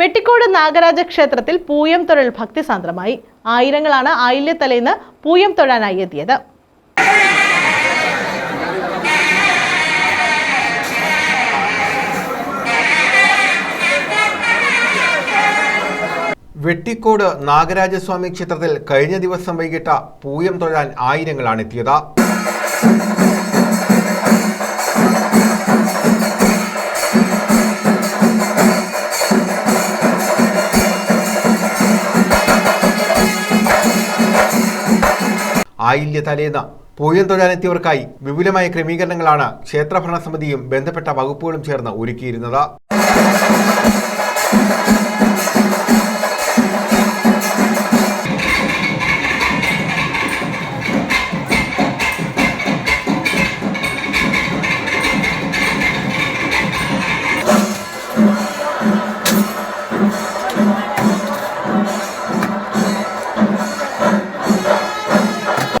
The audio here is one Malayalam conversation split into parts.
വെട്ടിക്കോട് നാഗരാജ ക്ഷേത്രത്തിൽ പൂയം തൊഴൽ ഭക്തിസാന്ദ്രമായി ആയിരങ്ങളാണ് ആയില്യത്തലേന്ന് പൂയം തൊഴാനായി എത്തിയത്. വെട്ടിക്കോട് നാഗരാജസ്വാമി ക്ഷേത്രത്തിൽ കഴിഞ്ഞ ദിവസം വൈകിട്ട് പൂയം തൊഴാൻ ആയിരങ്ങളാണ് എത്തിയത്. ആയില്യ തലേന്ന് പൂയം തൊഴാനെത്തിയവർക്കായി വിപുലമായ ക്രമീകരണങ്ങളാണ് ക്ഷേത്രഭരണ സമിതിയും ബന്ധപ്പെട്ട വകുപ്പുകളും ചേർന്ന് ഒരുക്കിയിരുന്നത്.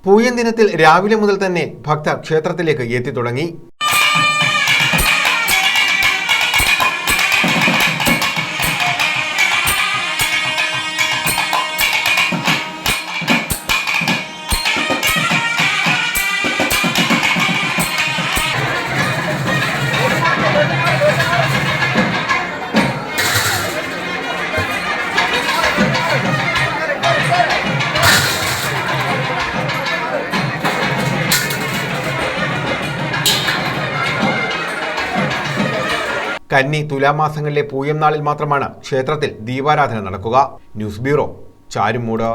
പൂയം ദിനത്തിൽ രാവിലെ മുതൽ തന്നെ ഭക്തർ ക്ഷേത്രത്തിലേക്ക് എത്തി തുടങ്ങി. കന്നി തുലാമാസങ്ങളിലെ പൂയം നാളിൽ മാത്രമാണ് ക്ഷേത്രത്തിൽ ദീപാരാധന നടക്കുക. News bureau Charummood.